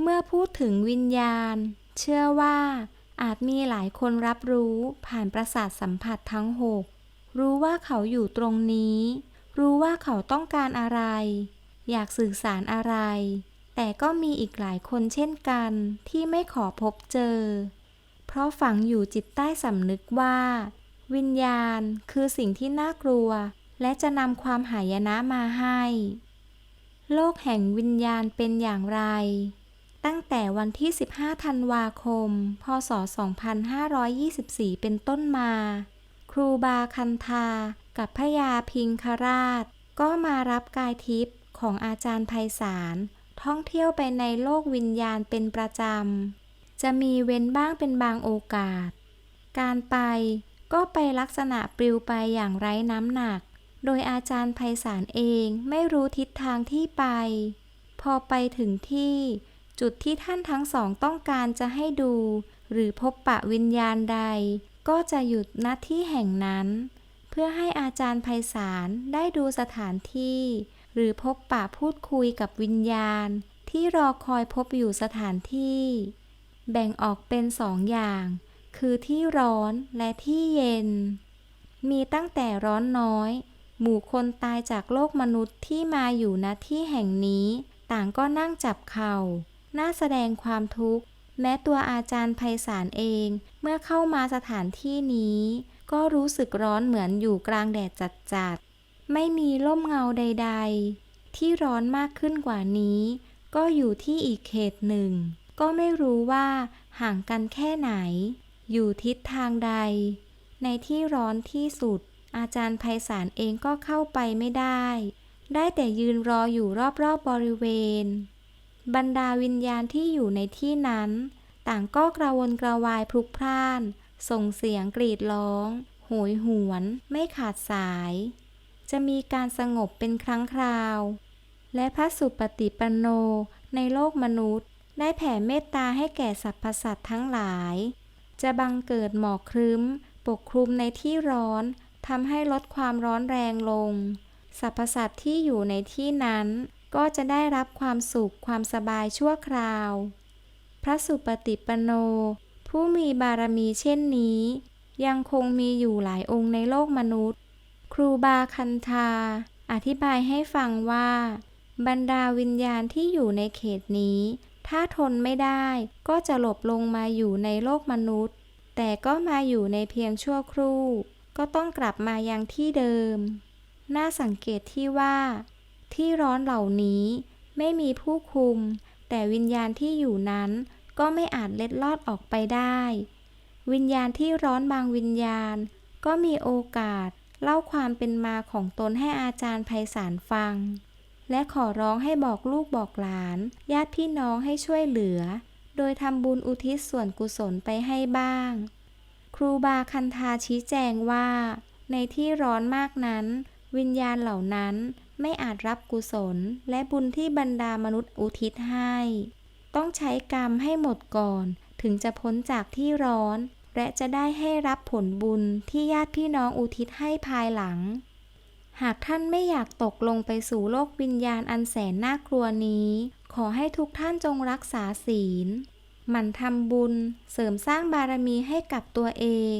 เมื่อพูดถึงวิญญาณ เชื่อว่าอาจมีหลายคนรับรู้ผ่านประสาทสัมผัสทั้งหกรู้ว่าเขาอยู่ตรงนี้ รู้ว่าเขาต้องการอะไร อยากสื่อสารอะไร แต่ก็มีอีกหลายคนเช่นกันที่ไม่ขอพบเจอ เพราะฝังอยู่จิตใต้สำนึกว่า วิญญาณคือสิ่งที่น่ากลัว และจะนำความหายนะมาให้ โลกแห่งวิญญาณเป็นอย่างไร ตั้งแต่วันที่ 15 ธันวาคม พศ 2524 เป็นต้นมา ครูบาคันธา กับพยาพิงคราช ก็มารับกายทิพย์ของอาจารย์ไพศาล ท่องเที่ยวไปในโลกวิญญาณเป็นประจำ จะมีเว้นบ้างเป็นบางโอกาส การไปก็ไปลักษณะปลิวไปอย่างไร้น้ำหนัก โดยอาจารย์ไพศาลเองไม่รู้ทิศทางที่ไป พอไปถึงที่ จุดที่ท่านทั้งสองต้องการจะให้ดู หรือพบปะวิญญาณใด ก็จะหยุดณที่แห่งนั้น เพื่อให้อาจารย์ไพศาลได้ดูสถานที่ หรือพบปะพูดคุยกับวิญญาณ ที่รอคอยพบอยู่สถานที่ แบ่งออกเป็นสองอย่าง คือที่ร้อนและที่เย็น มีตั้งแต่ร้อนน้อย หมู่คนตายจากโลกมนุษย์ที่มาอยู่ณที่แห่งนี้ ต่างก็นั่งจับเข่า น่าแสดงความทุกข์ แม้ตัวอาจารย์ไพศาลเอง เมื่อเข้ามาสถานที่นี้ ก็รู้สึกร้อนเหมือนอยู่กลางแดดจัดๆ ไม่มีร่มเงาใดๆ ที่ร้อนมากขึ้นกว่านี้ ก็อยู่ที่อีกเขตหนึ่ง ก็ไม่รู้ว่าห่างกันแค่ไหน อยู่ทิศทางใด ในที่ร้อนที่สุด อาจารย์ไพศาลเองก็เข้าไปไม่ได้ ได้แต่ยืนรออยู่รอบๆบบริเวณ บรรดาวิญญาณที่อยู่ในที่นั้น ต่างก็กระวนกระวายพลุกพล่าน ส่งเสียงกรีดร้องโหยหวน ไม่ขาดสาย จะมีการสงบเป็นครั้งคราว และพระสุปฏิปันโนในโลกมนุษย์ ได้แผ่เมตตาให้แก่สรรพสัตว์ทั้งหลาย จะบังเกิดหมอกครึ้ม ปกคลุมในที่ร้อนทำให้ลดความร้อนแรงลง สรรพสัตว์ที่อยู่ในที่นั้น ก็จะได้รับความสุขความสบายชั่วคราว พระสุปฏิปโน ผู้มีบารมีเช่นนี้ ยังคงมีอยู่หลายองค์ในโลกมนุษย์ ครูบาคันธา อธิบายให้ฟังว่า บรรดาวิญญาณที่อยู่ในเขตนี้ ถ้าทนไม่ได้ก็จะหลบลงมาอยู่ในโลกมนุษย์ แต่ก็มาอยู่ในเพียงชั่วครู่ ก็ต้องกลับมายังที่เดิม น่าสังเกตที่ว่า ที่ร้อนเหล่านี้ไม่มีผู้คุม แต่วิญญาณที่อยู่นั้นก็ไม่อาจเล็ดลอดออกไปได้ วิญญาณที่ร้อนบางวิญญาณ ก็มีโอกาสเล่าความเป็นมาของตนให้อาจารย์ไพศาลฟัง และขอร้องให้บอกลูกบอกหลาน ญาติพี่น้องให้ช่วยเหลือ โดยทำบุญอุทิศส่วนกุศลไปให้บ้าง ครูบาคันธาชี้แจงว่า ในที่ร้อนมากนั้น วิญญาณเหล่านั้น ไม่อาจรับกุศล และบุญที่บรรดามนุษย์อุทิศให้ ต้องใช้กรรมให้หมดก่อน ถึงจะพ้นจากที่ร้อน และจะได้ให้รับผลบุญที่ญาติพี่น้องอุทิศให้ภายหลัง หากท่านไม่อยากตกลงไปสู่โลกวิญญาณอันแสนน่ากลัวนี้ ขอให้ทุกท่านจงรักษาศีลหมั่นทำบุญเสริมสร้างบารมีให้กับตัวเอง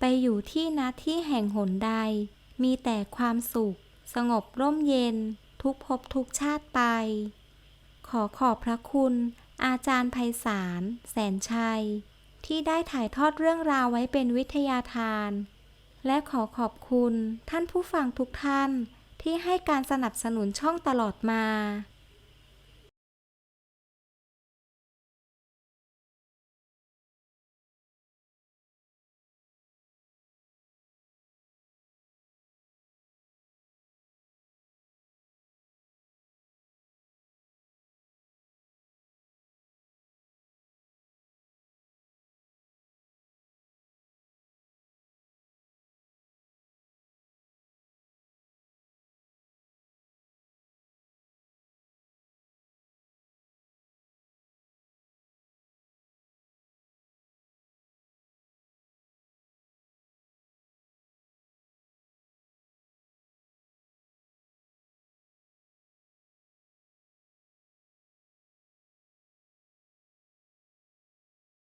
ไปอยู่ที่ณที่แห่งหนใด มีแต่ความสุข สงบร่มเย็นทุกภพทุกชาติไป ขอขอบพระคุณ อาจารย์ไพศาลแสนชัย ที่ได้ถ่ายทอดเรื่องราวไว้เป็นวิทยาทาน และขอขอบคุณท่านผู้ฟังทุกท่านที่ให้การสนับสนุนช่องตลอดมา